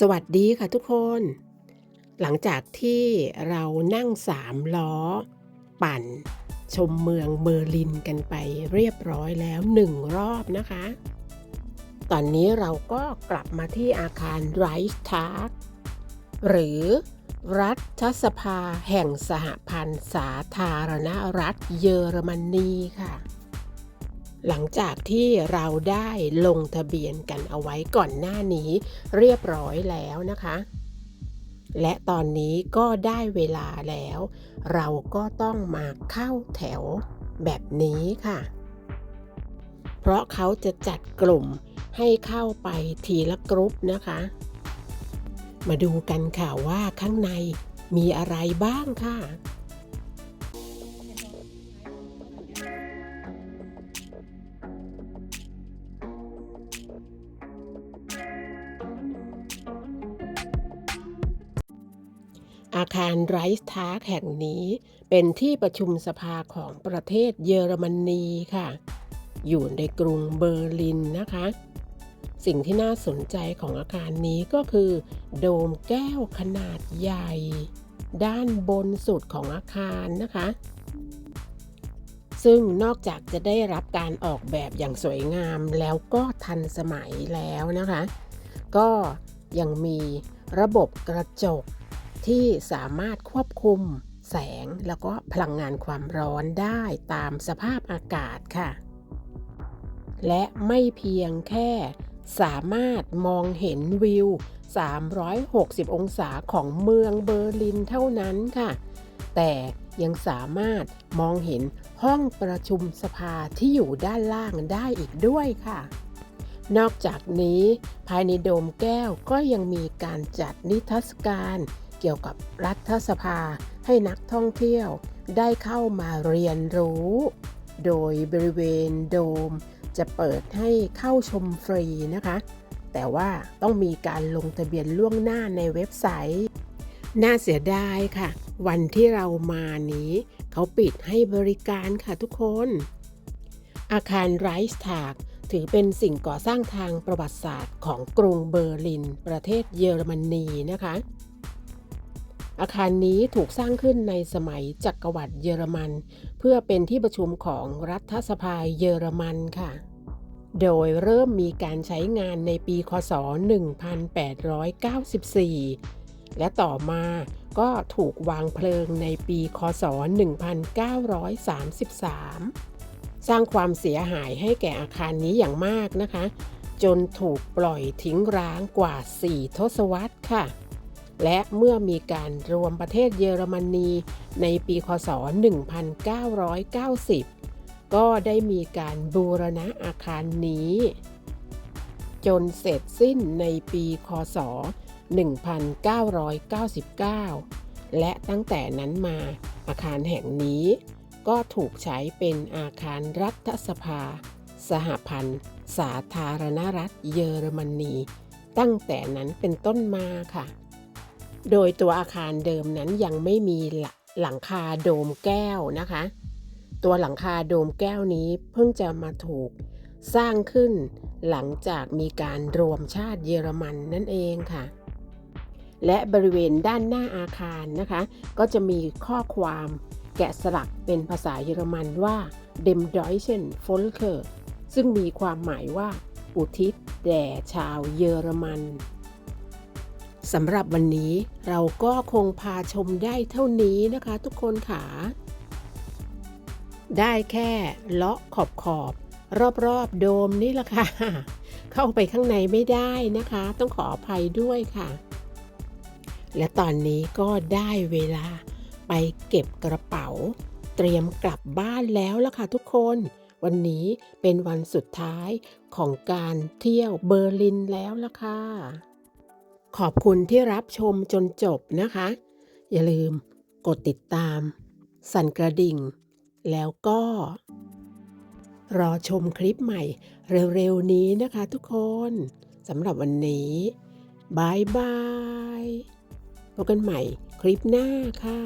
สวัสดีค่ะทุกคน หลังจากที่เรานั่งสามล้อ ปั่น ชมเมืองเบอร์ลินกันไปเรียบร้อยแล้วหนึ่งรอบนะคะ ตอนนี้เราก็กลับมาที่อาคารไรส์ทาร์กหรือรัฐสภาแห่งสหพันธ์สาธารณรัฐเยอรมนีค่ะ หลังจากที่เราได้ลงทะเบียนกันเอาไว้ก่อนหน้านี้เรียบร้อยแล้วนะคะ และตอนนี้ก็ได้เวลาแล้ว เราก็ต้องมาเข้าแถวแบบนี้ค่ะ เพราะเขาจะจัดกลุ่มให้เข้าไปทีละกรุ๊ปนะคะ มาดูกันค่ะว่าข้างในมีอะไรบ้างค่ะ อาคารไรส์ทาร์กแห่งนี้เป็นที่ประชุมสภาของประเทศเยอรมนีค่ะ อยู่ในกรุงเบอร์ลินนะคะ สิ่งที่น่าสนใจของอาคารนี้ก็คือ โดมแก้วขนาดใหญ่ ด้านบนสุดของอาคารนะคะ ซึ่งนอกจากจะได้รับการออกแบบอย่างสวยงามแล้วก็ทันสมัยแล้วนะคะ ก็ยังมีระบบกระจก ที่สามารถควบคุมแสงแล้วก็พลังงานความร้อนได้ตามสภาพอากาศค่ะ และไม่เพียงแค่สามารถมองเห็นวิว 360 องศาของเมืองเบอร์ลินเท่านั้นค่ะ แต่ยังสามารถมองเห็นห้องประชุมสภาที่อยู่ด้านล่างได้อีกด้วยค่ะ นอกจากนี้ภายในโดมแก้วก็ยังมีการจัดนิทรรศการ เกี่ยวกับรัฐสภาให้นักท่องเที่ยวได้เข้ามาเรียนรู้ โดยบริเวณโดม จะเปิดให้เข้าชมฟรีนะคะ แต่ว่าต้องมีการลงทะเบียนล่วงหน้าในเว็บไซต์ น่าเสียดายค่ะ วันที่เรามานี้ เขาปิดให้บริการค่ะทุกคน อาคารไรส์ทากถือเป็นสิ่งก่อสร้างทางประวัติศาสตร์ของกรุงเบอร์ลิน ประเทศเยอรมนีนะคะ อาคารนี้ถูกสร้างขึ้นในสมัยจักรวรรดิเยอรมัน เพื่อเป็นที่ประชุมของรัฐสภาเยอรมันค่ะ โดยเริ่มมีการใช้งานในปี คศ 1894 และต่อมาก็ถูกวางเพลิงในปี คศ 1933 สร้างความเสียหายให้แก่อาคารนี้อย่างมากนะคะ จนถูกปล่อยทิ้งร้างกว่า 4 ทศวรรษค่ะ และเมื่อมีการรวมประเทศเยอรมนีในปีคศ 1990 ก็ได้มีการบูรณะอาคารนี้ จนเสร็จสิ้นในปีคศ 1999 และตั้งแต่นั้นมาอาคารแห่งนี้ ก็ถูกใช้เป็นอาคารรัฐสภา สหพันธ์ สาธารณรัฐเยอรมนี ตั้งแต่นั้นเป็นต้นมาค่ะ โดยตัวอาคารเดิมนั้นยังไม่มีหลังคาโดมแก้วนะคะ ตัวหลังคาโดมแก้วนี้เพิ่งจะมาถูกสร้างขึ้นหลังจากมีการรวมชาติเยอรมันนั่นเองค่ะ และบริเวณด้านหน้าอาคารนะคะ ก็จะมีข้อความแกะสลักเป็นภาษาเยอรมันว่า Dem Deutschen Volke ซึ่งมีความหมายว่าอุทิศแด่ชาวเยอรมัน สำหรับวันนี้เราก็คงพาชมได้เท่านี้นะคะทุกคนค่ะ ได้แค่เลาะขอบขอบรอบๆโดมนี่แหละค่ะ เข้าไปข้างในไม่ได้นะคะ ต้องขออภัยด้วยค่ะ และตอนนี้ก็ได้เวลาไปเก็บกระเป๋า เตรียมกลับบ้านแล้วล่ะค่ะทุกคน วันนี้เป็นวันสุดท้ายของการเที่ยวเบอร์ลินแล้วล่ะค่ะ ขอบคุณที่รับชมจนจบนะคะ อย่าลืมกดติดตาม สั่นกระดิ่ง แล้วก็ รอชมคลิปใหม่เร็วๆนี้นะคะทุกคนสำหรับวันนี้บายบายพบกันใหม่คลิปหน้าค่ะ